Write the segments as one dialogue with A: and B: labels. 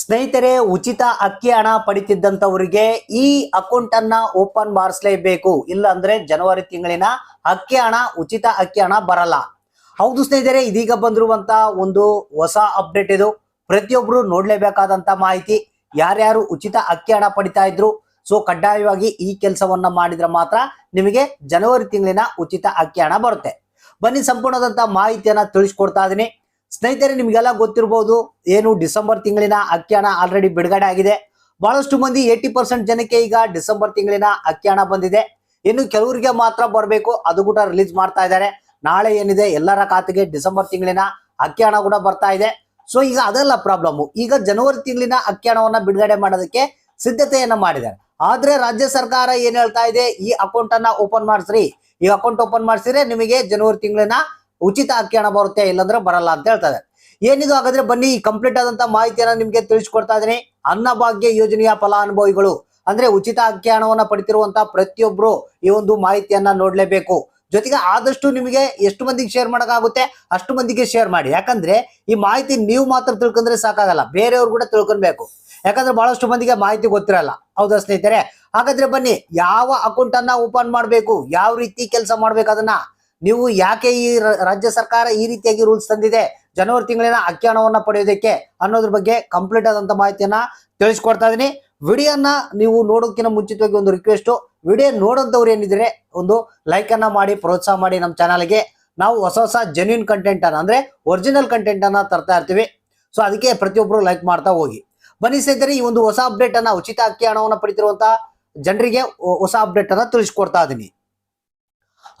A: ಸ್ನೇಹಿತರೆ, ಉಚಿತ ಅಕ್ಕಿ ಹಣ ಪಡಿತಿದ್ದಂಥವರಿಗೆ ಈ ಅಕೌಂಟ್ ಅನ್ನ ಓಪನ್ ಮಾಡಿಸ್ಲೇಬೇಕು. ಇಲ್ಲ ಅಂದ್ರೆ ಜನವರಿ ತಿಂಗಳಿನ ಅಕ್ಕಿ ಹಣ, ಉಚಿತ ಅಕ್ಕಿ ಹಣ ಬರಲ್ಲ. ಹೌದು ಸ್ನೇಹಿತರೆ, ಇದೀಗ ಬಂದಿರುವಂತ ಒಂದು ಹೊಸ ಅಪ್ಡೇಟ್ ಇದು. ಪ್ರತಿಯೊಬ್ರು ನೋಡ್ಲೇಬೇಕಾದಂತ ಮಾಹಿತಿ. ಯಾರ್ಯಾರು ಉಚಿತ ಅಕ್ಕಿ ಹಣ ಪಡಿತಾ ಇದ್ರು, ಸೊ ಕಡ್ಡಾಯವಾಗಿ ಈ ಕೆಲಸವನ್ನ ಮಾಡಿದ್ರೆ ಮಾತ್ರ ನಿಮಗೆ ಜನವರಿ ತಿಂಗಳಿನ ಉಚಿತ ಅಕ್ಕಿ ಹಣ ಬರುತ್ತೆ. ಬನ್ನಿ ಸಂಪೂರ್ಣದಂತ ಮಾಹಿತಿಯನ್ನ ತಿಳಿಸ್ಕೊಡ್ತಾ ಇದೀನಿ. ಸ್ನೇಹಿತರೆ, ನಿಮಗೆಲ್ಲ ಗೊತ್ತಿರಬಹುದು ಏನು ಡಿಸೆಂಬರ್ ತಿಂಗಳಿನ ಅಕ್ಕಿ ಆಲ್ರೆಡಿ ಬಿಡುಗಡೆ ಆಗಿದೆ. ಬಹಳಷ್ಟು ಮಂದಿ ಏಯ್ಟಿ ಪರ್ಸೆಂಟ್ ಜನಕ್ಕೆ ಈಗ ಡಿಸೆಂಬರ್ ತಿಂಗಳಿನ ಅಕ್ಕಿ ಬಂದಿದೆ. ಇನ್ನು ಕೆಲವರಿಗೆ ಮಾತ್ರ ಬರಬೇಕು, ಅದು ಕೂಡ ರಿಲೀಸ್ ಮಾಡ್ತಾ ಇದ್ದಾರೆ. ನಾಳೆ ಏನಿದೆ, ಎಲ್ಲರ ಖಾತೆಗೆ ಡಿಸೆಂಬರ್ ತಿಂಗಳಿನ ಅಕ್ಕಿ ಕೂಡ ಬರ್ತಾ ಇದೆ. ಸೊ ಈಗ ಅದೆಲ್ಲ ಪ್ರಾಬ್ಲಮ್ ಈಗ ಜನವರಿ ತಿಂಗಳಿನ ಅಕ್ಕಿ ಹಣವನ್ನ ಬಿಡುಗಡೆ ಮಾಡೋದಕ್ಕೆ ಸಿದ್ಧತೆಯನ್ನ ಮಾಡಿದ್ದಾರೆ. ಆದ್ರೆ ರಾಜ್ಯ ಸರ್ಕಾರ ಏನ್ ಹೇಳ್ತಾ ಇದೆ, ಈ ಅಕೌಂಟ್ ಅನ್ನ ಓಪನ್ ಮಾಡಿಸ್ರಿ. ಈ ಅಕೌಂಟ್ ಓಪನ್ ಮಾಡಿಸಿದ್ರೆ ನಿಮಗೆ ಜನವರಿ ತಿಂಗಳಿನ ಉಚಿತ ಅಕ್ಕಿ ಹಣ ಬರುತ್ತೆ, ಇಲ್ಲಂದ್ರೆ ಬರಲ್ಲ ಅಂತ ಹೇಳ್ತಾರೆ. ಏನಿದು ಹಾಗಾದ್ರೆ ಬನ್ನಿ ಕಂಪ್ಲೀಟ್ ಆದಂತ ಮಾಹಿತಿಯನ್ನ ನಿಮ್ಗೆ ತಿಳಿಸ್ಕೊಡ್ತಾ ಇದ್ದೀನಿ. ಅನ್ನಭಾಗ್ಯ ಯೋಜನೆಯ ಫಲಾನುಭವಿಗಳು. ಅಂದ್ರೆ ಉಚಿತ ಅಕ್ಕಿ ಹಣವನ್ನ ಪಡಿತಿರುವಂತ ಪ್ರತಿಯೊಬ್ರು ಈ ಒಂದು ಮಾಹಿತಿಯನ್ನ ನೋಡ್ಲೇಬೇಕು. ಜೊತೆಗೆ ಆದಷ್ಟು ನಿಮಗೆ ಎಷ್ಟು ಮಂದಿಗೆ ಶೇರ್ ಮಾಡೋಕ್ಕಾಗುತ್ತೆ, ಅಷ್ಟು ಮಂದಿಗೆ ಶೇರ್ ಮಾಡಿ. ಯಾಕಂದ್ರೆ ಈ ಮಾಹಿತಿ ನೀವು ಮಾತ್ರ ತಿಳ್ಕೊಂಡ್ರೆ ಸಾಕಾಗಲ್ಲ, ಬೇರೆಯವ್ರು ಕೂಡ ತಿಳ್ಕೊಳ್ಬೇಕು. ಯಾಕಂದ್ರೆ ಬಹಳಷ್ಟು ಮಂದಿಗೆ ಮಾಹಿತಿ ಗೊತ್ತಿರಲ್ಲ. ಹೌದಾ ಸ್ನೇಹಿತರೆ? ಹಾಗಾದ್ರೆ ಬನ್ನಿ, ಯಾವ ಅಕೌಂಟ್ ಅನ್ನ ಓಪನ್ ಮಾಡಬೇಕು, ಯಾವ ರೀತಿ ಕೆಲಸ ಮಾಡ್ಬೇಕು ಅದನ್ನ? ನೀವು ಯಾಕೆ ಈ ರಾಜ್ಯ ಸರ್ಕಾರ ಈ ರೀತಿಯಾಗಿ ರೂಲ್ಸ್ ತಂದಿದೆ? ಜನವರಿ ತಿಂಗಳಿನ ಅಕ್ಕಿ ಹಣವನ್ನ ಪಡೆಯೋದಕ್ಕೆ ಅನ್ನೋದ್ರ ಬಗ್ಗೆ ಕಂಪ್ಲೀಟ್ ಆದಂತ ಮಾಹಿತಿಯನ್ನ ತಿಳಿಸ್ಕೊಡ್ತಾ ಇದೀನಿ ವಿಡಿಯೋನ ನೀವು ನೋಡೋಕ್ಕಿಂತ ಮುಂಚಿತವಾಗಿ ಒಂದು ರಿಕ್ವೆಸ್ಟ್ ವಿಡಿಯೋ ನೋಡೋಂಥವ್ರು ಏನಿದ್ರೆ ಒಂದು ಲೈಕ್ ಅನ್ನ ಮಾಡಿ, ಪ್ರೋತ್ಸಾಹ ಮಾಡಿ ನಮ್ಮ ಚಾನಲ್ಗೆ ನಾವು ಹೊಸ ಹೊಸ ಜೆನ್ಯೂನ್ ಕಂಟೆಂಟ್ ಅನ್ನ, ಅಂದ್ರೆ ಒರಿಜಿನಲ್ ಕಂಟೆಂಟ್ ಅನ್ನ ತರ್ತಾ ಇರ್ತೀವಿ. ಸೊ ಅದಕ್ಕೆ ಪ್ರತಿಯೊಬ್ಬರು ಲೈಕ್ ಮಾಡ್ತಾ ಹೋಗಿ. ಬನ್ನಿ ಸ್ನೇಹಿತರೆ, ಈ ಒಂದು ಹೊಸ ಅಪ್ಡೇಟ್ ಅನ್ನ ಉಚಿತ ಅಕ್ಕಿ ಹಣವನ್ನು ಪಡಿತಿರುವಂತಹ ಜನರಿಗೆ ಹೊಸ ಅಪ್ಡೇಟ್ ಅನ್ನ ತಿಳಿಸ್ಕೊಡ್ತಾ ಇದೀನಿ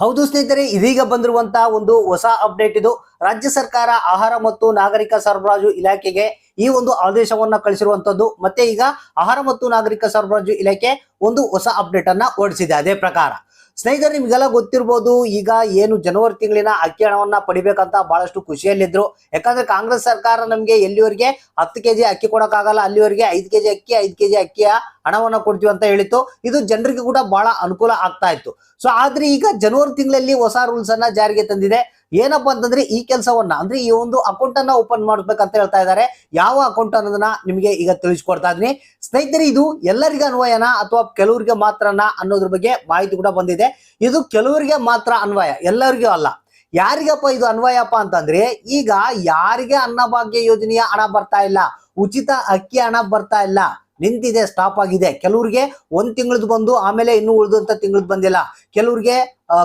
A: ಹೌದು ಸ್ನೇಹಿತರೆ, ಇದೀಗ ಬಂದಿರುವಂತಹ ಒಂದು ಹೊಸ ಅಪ್ಡೇಟ್ ಇದು. ರಾಜ್ಯ ಸರ್ಕಾರ ಆಹಾರ ಮತ್ತು ನಾಗರಿಕ ಸರಬರಾಜು ಇಲಾಖೆಗೆ ಈ ಒಂದು ಆದೇಶವನ್ನ ಕಳಿಸಿರುವಂತದ್ದು. ಮತ್ತೆ ಈಗ ಆಹಾರ ಮತ್ತು ನಾಗರಿಕ ಸರಬರಾಜು ಇಲಾಖೆ ಒಂದು ಹೊಸ ಅಪ್ಡೇಟ್ ಅನ್ನ ಹೊರಡಿಸಿದೆ ಅದೇ ಪ್ರಕಾರ. ಸ್ನೇಹಿತರೆ, ನಿಮ್ಗೆಲ್ಲ ಗೊತ್ತಿರ್ಬೋದು, ಈಗ ಏನು ಜನವರಿ ತಿಂಗಳಿನ ಅಕ್ಕಿ ಹಣವನ್ನ ಪಡಿಬೇಕಂತ ಬಹಳಷ್ಟು ಖುಷಿಯಲ್ಲಿದ್ರು. ಯಾಕಂದ್ರೆ ಕಾಂಗ್ರೆಸ್ ಸರ್ಕಾರ ನಮ್ಗೆ ಎಲ್ಲಿವರೆಗೆ ಹತ್ತು ಕೆಜಿ ಅಕ್ಕಿ ಕೊಡಕ್ಕಾಗಲ್ಲ, ಅಲ್ಲಿವರೆಗೆ ಐದು ಕೆಜಿ ಅಕ್ಕಿ, ಐದು ಕೆಜಿ ಅಕ್ಕಿಯ ಹಣವನ್ನ ಕೊಡ್ತೀವಿ ಅಂತ ಹೇಳಿತ್ತು. ಇದು ಜನರಿಗೆ ಕೂಡ ಬಹಳ ಅನುಕೂಲ ಆಗ್ತಾ ಇತ್ತು. ಸೊ ಆದ್ರೆ ಈಗ ಜನವರಿ ತಿಂಗಳಲ್ಲಿ ಹೊಸ ರೂಲ್ಸ್ ಅನ್ನ ಜಾರಿಗೆ ತಂದಿದೆ. ಏನಪ್ಪಾ ಅಂತಂದ್ರೆ ಈ ಕೆಲಸವನ್ನ, ಅಂದ್ರೆ ಈ ಒಂದು ಅಕೌಂಟ್ ಅನ್ನ ಓಪನ್ ಮಾಡ್ಬೇಕಂತ ಹೇಳ್ತಾ ಇದ್ದಾರೆ. ಯಾವ ಅಕೌಂಟ್ ಅನ್ನೋದನ್ನ ನಿಮಗೆ ಈಗ ತಿಳಿಸ್ಕೊಡ್ತಾ ಇದೀನಿ ಸ್ನೇಹಿತರೆ, ಇದು ಎಲ್ಲರಿಗೂ ಅನ್ವಯನ ಅಥವಾ ಕೆಲವರಿಗೆ ಮಾತ್ರನಾ ಅನ್ನೋದ್ರ ಬಗ್ಗೆ ಮಾಹಿತಿ ಕೂಡ ಬಂದಿದೆ. ಇದು ಕೆಲವರಿಗೆ ಮಾತ್ರ ಅನ್ವಯ, ಎಲ್ಲರಿಗೂ ಅಲ್ಲ. ಯಾರಿಗಪ್ಪ ಇದು ಅನ್ವಯಪ್ಪ ಅಂತಂದ್ರೆ, ಈಗ ಯಾರಿಗೆ ಅನ್ನಭಾಗ್ಯ ಯೋಜನೆಯ ಹಣ ಬರ್ತಾ ಇಲ್ಲ? ಉಚಿತ ಅಕ್ಕಿ ಹಣ ಬರ್ತಾ ಇಲ್ಲ. ನಿಂತಿದೆ ಸ್ಟಾಪ್ ಆಗಿದೆ. ಕೆಲವ್ರಿಗೆ ಒಂದ್ ತಿಂಗಳದ್ ಬಂದು, ಆಮೇಲೆ ಇನ್ನು ಉಳಿದಂತ ತಿಂಗಳದ್ ಬಂದಿಲ್ಲ. ಕೆಲವ್ರಿಗೆ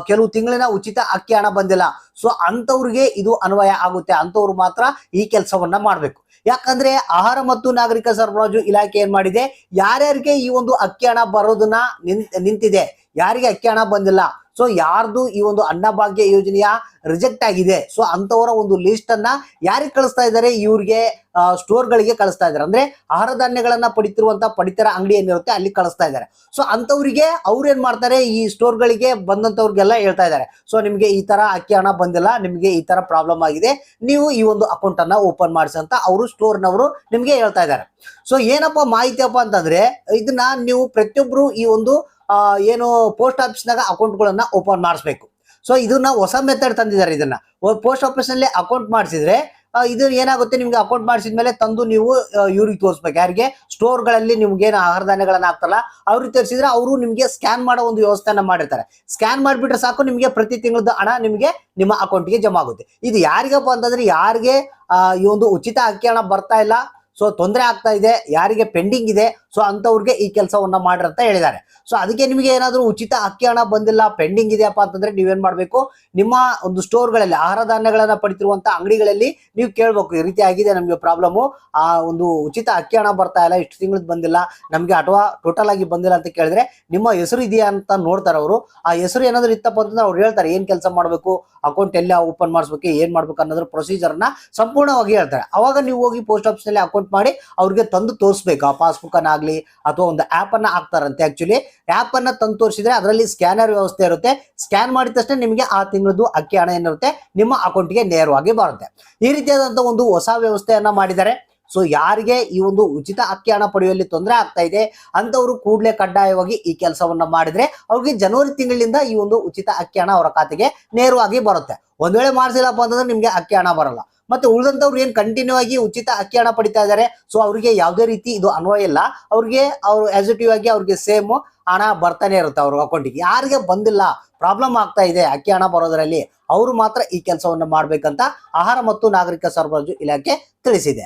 A: ಕೆಲವು ತಿಂಗಳಿನ ಉಚಿತ ಅಕ್ಕಿ ಹಣ ಬಂದಿಲ್ಲ. ಸೊ ಅಂತವ್ರಿಗೆ ಇದು ಅನ್ವಯ ಆಗುತ್ತೆ. ಅಂತವ್ರು ಮಾತ್ರ ಈ ಕೆಲಸವನ್ನ ಮಾಡ್ಬೇಕು. ಯಾಕಂದ್ರೆ ಆಹಾರ ಮತ್ತು ನಾಗರಿಕ ಸರಬರಾಜು ಇಲಾಖೆ ಏನ್ ಮಾಡಿದೆ? ಯಾರ್ಯಾರಿಗೆ ಈ ಒಂದು ಅಕ್ಕಿ ಹಣ ಬರೋದನ್ನ ನಿಂತ್, ನಿಂತಿದೆ? ಯಾರಿಗೆ ಅಕ್ಕಿ ಹಣ ಬಂದಿಲ್ಲ? ಸೊ ಯಾರ್ದು ಈ ಒಂದು ಅನ್ನಭಾಗ್ಯ ಯೋಜನೆಯ ರಿಜೆಕ್ಟ್ ಆಗಿದೆ. ಸೊ ಅಂತವರ ಒಂದು ಲಿಸ್ಟ್ ಅನ್ನ ಯಾರಿಗೆ ಕಳಿಸ್ತಾ ಇದ್ದಾರೆ? ಇವ್ರಿಗೆ ಸ್ಟೋರ್ ಗಳಿಗೆ ಕಳಿಸ್ತಾ ಇದ್ದಾರೆ. ಅಂದ್ರೆ ಆಹಾರ ಧಾನ್ಯಗಳನ್ನ ಪಡಿತಿರುವಂತ ಪಡಿತರ ಅಂಗಡಿ ಏನಿರುತ್ತೆ ಅಲ್ಲಿ ಕಳಿಸ್ತಾ ಇದ್ದಾರೆ. ಸೊ ಅಂತವರಿಗೆ ಅವ್ರು ಏನ್ ಮಾಡ್ತಾರೆ? ಈ ಸ್ಟೋರ್ ಗಳಿಗೆ ಬಂದಂತವ್ರಿಗೆಲ್ಲ ಹೇಳ್ತಾ ಇದ್ದಾರೆ. ಸೊ ನಿಮ್ಗೆ ಈ ತರ ಅಕ್ಕಿ ಹಣ ಬಂದಿಲ್ಲ, ನಿಮ್ಗೆ ಈ ತರ ಪ್ರಾಬ್ಲಮ್ ಆಗಿದೆ, ನೀವು ಈ ಒಂದು ಅಕೌಂಟ್ ಅನ್ನ ಓಪನ್ ಮಾಡಿಸಿ ಅಂತ ಅವರು ಸ್ಟೋರ್ನವರು ನಿಮ್ಗೆ ಹೇಳ್ತಾ ಇದ್ದಾರೆ. ಸೊ ಏನಪ್ಪ ಮಾಹಿತಿ ಅಪ್ಪ ಅಂತಂದ್ರೆ, ಇದನ್ನ ನೀವು ಪ್ರತಿಯೊಬ್ರು ಈ ಒಂದು ಏನು ಪೋಸ್ಟ್ ಆಫೀಸ್ನಾಗ ಅಕೌಂಟ್ಗಳನ್ನ ಓಪನ್ ಮಾಡಿಸ್ಬೇಕು. ಸೊ ಇದನ್ನ ಹೊಸ ಮೆಥಡ್ ತಂದಿದ್ದಾರೆ ಇದನ್ನ. ಪೋಸ್ಟ್ ಆಫೀಸ್ನಲ್ಲಿ ಅಕೌಂಟ್ ಮಾಡಿಸಿದ್ರೆ ಇದು ಏನಾಗುತ್ತೆ? ನಿಮ್ಗೆ ಅಕೌಂಟ್ ಮಾಡಿಸಿದ್ಮೇಲೆ ತಂದು ನೀವು ಇವ್ರಿಗೆ ತೋರಿಸ್ಬೇಕು. ಯಾರಿಗೆ? ಸ್ಟೋರ್ಗಳಲ್ಲಿ ನಿಮ್ಗೆ ಏನು ಆಹಾರ ಧಾನ್ಯಗಳನ್ನ ಹಾಕ್ತಲ್ಲ ಅವ್ರಿಗೆ ತೋರಿಸಿದ್ರೆ ಅವರು ನಿಮಗೆ ಸ್ಕ್ಯಾನ್ ಮಾಡೋ ಒಂದು ವ್ಯವಸ್ಥೆಯನ್ನ ಮಾಡಿರ್ತಾರೆ. ಸ್ಕ್ಯಾನ್ ಮಾಡಿಬಿಟ್ರೆ ಸಾಕು, ನಿಮಗೆ ಪ್ರತಿ ತಿಂಗಳದ ಹಣ ನಿಮಗೆ ನಿಮ್ಮ ಅಕೌಂಟ್ಗೆ ಜಮಾ ಆಗುತ್ತೆ. ಇದು ಯಾರಿಗಪ್ಪ ಅಂತಂದ್ರೆ, ಯಾರಿಗೆ ಈ ಒಂದು ಉಚಿತ ಅಕ್ಕಿ ಹಣ ಬರ್ತಾ ಇಲ್ಲ ಸೊ ತೊಂದರೆ ಆಗ್ತಾ ಇದೆ, ಯಾರಿಗೆ ಪೆಂಡಿಂಗ್ ಇದೆ ಸೊ ಅಂತವ್ರಿಗೆ ಈ ಕೆಲಸವನ್ನ ಮಾಡ್ರಿ ಅಂತ ಹೇಳಿದ್ದಾರೆ. ಸೊ ಅದಕ್ಕೆ ನಿಮಗೆ ಏನಾದರೂ ಉಚಿತ ಅಕ್ಕಿ ಹಣ ಬಂದಿಲ್ಲ ಪೆಂಡಿಂಗ್ ಇದೆಯಪ್ಪ ಅಂತಂದ್ರೆ ನೀವೇನ್ ಮಾಡ್ಬೇಕು? ನಿಮ್ಮ ಒಂದು ಸ್ಟೋರ್ಗಳಲ್ಲಿ ಆಹಾರ ಧಾನ್ಯಗಳನ್ನ ಪಡಿತಿರುವಂತ ಅಂಗಡಿಗಳಲ್ಲಿ ನೀವು ಕೇಳ್ಬೇಕು, ಈ ರೀತಿ ಆಗಿದೆ ನಮಗೆ ಪ್ರಾಬ್ಲಮ್, ಆ ಒಂದು ಉಚಿತ ಅಕ್ಕಿ ಹಣ ಬರ್ತಾ ಇಲ್ಲ, ಇಷ್ಟು ತಿಂಗಳದ್ ಬಂದಿಲ್ಲ, ನಮಗೆ ಅಥವಾ ಟೋಟಲ್ ಆಗಿ ಬಂದಿಲ್ಲ ಅಂತ ಕೇಳಿದ್ರೆ ನಿಮ್ಮ ಹೆಸರು ಇದೆಯಾ ಅಂತ ನೋಡ್ತಾರೆ ಅವರು. ಆ ಹೆಸರು ಏನಾದ್ರು ಇತ್ತಪ್ಪ ಅಂತಂದ್ರೆ ಅವ್ರು ಹೇಳ್ತಾರೆ, ಏನ್ ಕೆಲಸ ಮಾಡ್ಬೇಕು ಅಕೌಂಟ್ ಎಲ್ಲ ಓಪನ್ ಮಾಡಿಸ್ಬೇಕು, ಏನ್ ಮಾಡ್ಬೇಕು ಅನ್ನೋದ್ರ ಪ್ರೊಸೀಜರ್ನ ಸಂಪೂರ್ಣವಾಗಿ ಹೇಳ್ತಾರೆ. ಅವಾಗ ನೀವು ಹೋಗಿ ಪೋಸ್ಟ್ ಆಫೀಸ್ನಲ್ಲಿ ಅಕೌಂಟ್ ಮಾಡಿ ಅವ್ರಿಗೆ ತಂದು ತೋರಿಸ್ಬೇಕು. ಆ ಪಾಸ್ಬುಕ್ ಅನ್ನ ಆಗ್ಲಿ ಅಥವಾ ಒಂದು ಆಪ್ ಅನ್ನ ಹಾಕ್ತಾರಂತೆ ಆ್ಯಕ್ಚುಲಿ ಆಪ್ ಅನ್ನ ತಂದು ತೋರಿಸಿದ್ರೆ ಅದರಲ್ಲಿ ಸ್ಕ್ಯಾನರ್ ವ್ಯವಸ್ಥೆ ಇರುತ್ತೆ. ಸ್ಕ್ಯಾನ್ ಮಾಡಿದ ತಕ್ಷಣ ನಿಮಗೆ ಆ ತಿಂಗಳದ್ದು ಅಕ್ಕಿ ಹಣ ಏನಿರುತ್ತೆ ನಿಮ್ಮ ಅಕೌಂಟ್ಗೆ ನೇರವಾಗಿ ಬರುತ್ತೆ. ಈ ರೀತಿಯಾದಂತಹ ಒಂದು ಹೊಸ ವ್ಯವಸ್ಥೆಯನ್ನ ಮಾಡಿದ್ದಾರೆ. ಸೊ ಯಾರಿಗೆ ಈ ಒಂದು ಉಚಿತ ಅಕ್ಕಿ ಹಣ ಪಡೆಯುವಲ್ಲಿ ತೊಂದರೆ ಆಗ್ತಾ ಇದೆ ಅಂತವರು ಕೂಡಲೇ ಕಡ್ಡಾಯವಾಗಿ ಈ ಕೆಲಸವನ್ನ ಮಾಡಿದ್ರೆ ಅವ್ರಿಗೆ ಜನವರಿ ತಿಂಗಳಿಂದ ಈ ಒಂದು ಉಚಿತ ಅಕ್ಕಿ ಹಣ ಅವರ ಖಾತೆಗೆ ನೇರವಾಗಿ ಬರುತ್ತೆ. ಒಂದ್ ವೇಳೆ ಮಾಡಿಸಿಲ್ಲಪ್ಪ ಅಂತಂದ್ರೆ ನಿಮ್ಗೆ ಅಕ್ಕಿ ಹಣ ಬರಲ್ಲ. ಮತ್ತೆ ಉಳಿದಂತವ್ರು ಏನ್ ಕಂಟಿನ್ಯೂ ಆಗಿ ಉಚಿತ ಅಕ್ಕಿ ಹಣ ಪಡಿತಾ ಇದ್ದಾರೆ ಸೊ ಅವ್ರಿಗೆ ಯಾವುದೇ ರೀತಿ ಇದು ಅನ್ವಯ ಇಲ್ಲ. ಅವ್ರಿಗೆ ಅವ್ರು ಆಸಿಟಿವ್ ಆಗಿ ಅವ್ರಿಗೆ ಸೇಮ್ ಹಣ ಬರ್ತಾನೆ ಇರುತ್ತೆ ಅವ್ರ ಅಕೌಂಟಿಗೆ ಯಾರಿಗೆ ಬಂದಿಲ್ಲ ಪ್ರಾಬ್ಲಮ್ ಆಗ್ತಾ ಇದೆ ಅಕ್ಕಿ ಹಣ ಬರೋದ್ರಲ್ಲಿ, ಅವರು ಮಾತ್ರ ಈ ಕೆಲಸವನ್ನು ಮಾಡ್ಬೇಕಂತ ಆಹಾರ ಮತ್ತು ನಾಗರಿಕ ಸರಬರಾಜು ಇಲಾಖೆ ತಿಳಿಸಿದೆ.